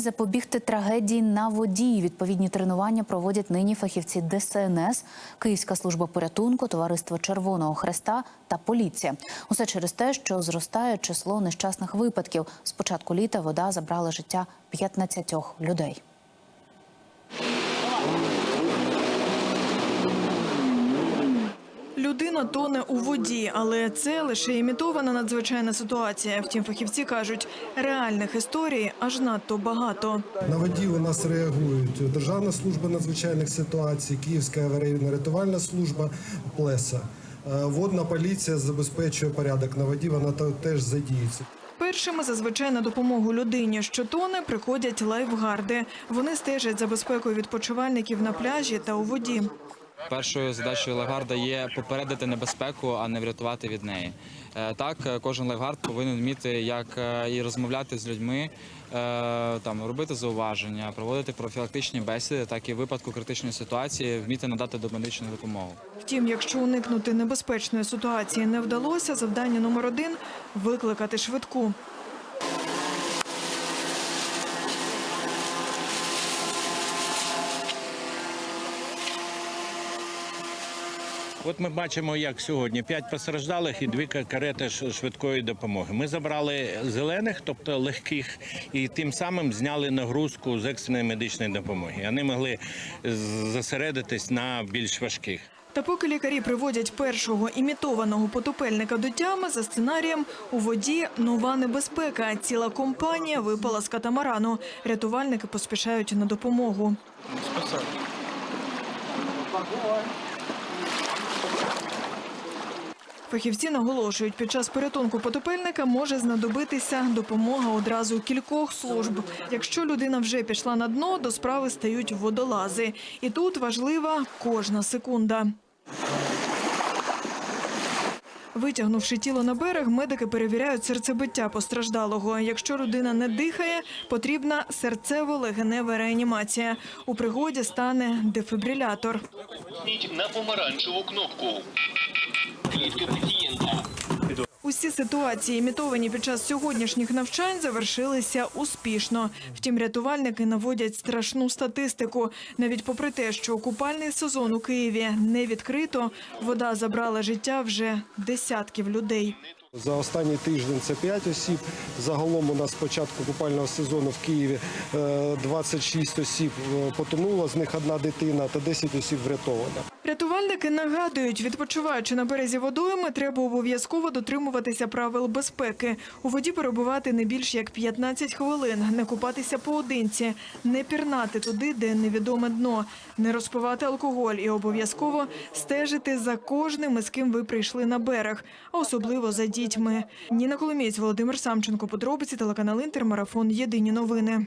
Запобігти трагедії на воді. Відповідні тренування проводять нині фахівці ДСНС, Київська служба порятунку, Товариство Червоного Хреста та поліція. Усе через те, що зростає число нещасних випадків. З початку літа вода забрала життя 15 людей. Людина тоне у воді, але це лише імітована надзвичайна ситуація. Втім, фахівці кажуть, реальних історій аж надто багато. На воді у нас реагують Державна служба надзвичайних ситуацій, Київська аварійно-рятувальна служба, ПЛЕСА. Е, Водна поліція забезпечує порядок на воді, вона теж задіється. Першими зазвичай на допомогу людині, що тоне, приходять лайфгарди. Вони стежать за безпекою відпочивальників на пляжі та у воді. Першою задачею лайфгарда є попередити небезпеку, а не врятувати від неї. Е, Так, е, кожен лайфгард повинен вміти як е, і розмовляти з людьми, там робити зауваження, проводити профілактичні бесіди, так і в випадку критичної ситуації вміти надати домедичну допомогу. Втім, якщо уникнути небезпечної ситуації не вдалося, завдання номер один викликати швидку. От ми бачимо, як сьогодні п'ять постраждалих і дві карети швидкої допомоги. Ми забрали зелених, тобто легких, і тим самим зняли нагрузку з екстреної медичної допомоги. Вони могли зосередитись на більш важких. Та поки лікарі приводять першого імітованого потопельника до тями, за сценарієм у воді нова небезпека. Ціла компанія випала з катамарану. Рятувальники поспішають на допомогу. Фахівці наголошують, під час порятунку потопельника може знадобитися допомога одразу кількох служб. Якщо людина вже пішла на дно, до справи стають водолази. І тут важлива кожна секунда. Витягнувши тіло на берег, медики перевіряють серцебиття постраждалого. Якщо людина не дихає, потрібна серцево-легенева реанімація. У пригоді стане дефібрилятор. На помаранчеву кнопку. Клітки пацієнта. Усі ситуації, імітовані під час сьогоднішніх навчань, завершилися успішно. Втім, рятувальники наводять страшну статистику. Навіть попри те, що купальний сезон у Києві не відкрито, вода забрала життя вже десятків людей. За останній тиждень це 5 осіб. Загалом у нас з початку купального сезону в Києві е, 26 осіб е, потонуло, з них одна дитина та 10 осіб врятовано. Рятувальники нагадують, відпочиваючи на березі водойми, треба обов'язково дотримуватися правил безпеки. У воді перебувати не більш як 15 хвилин, не купатися поодинці, не пірнати туди, де невідоме дно, не розпивати алкоголь і обов'язково стежити за кожним, із ким ви прийшли на берег, а особливо за дітьми. Ніна Коломієць, Володимир Самченко, подробиці телеканал Інтер, марафон. Єдині новини.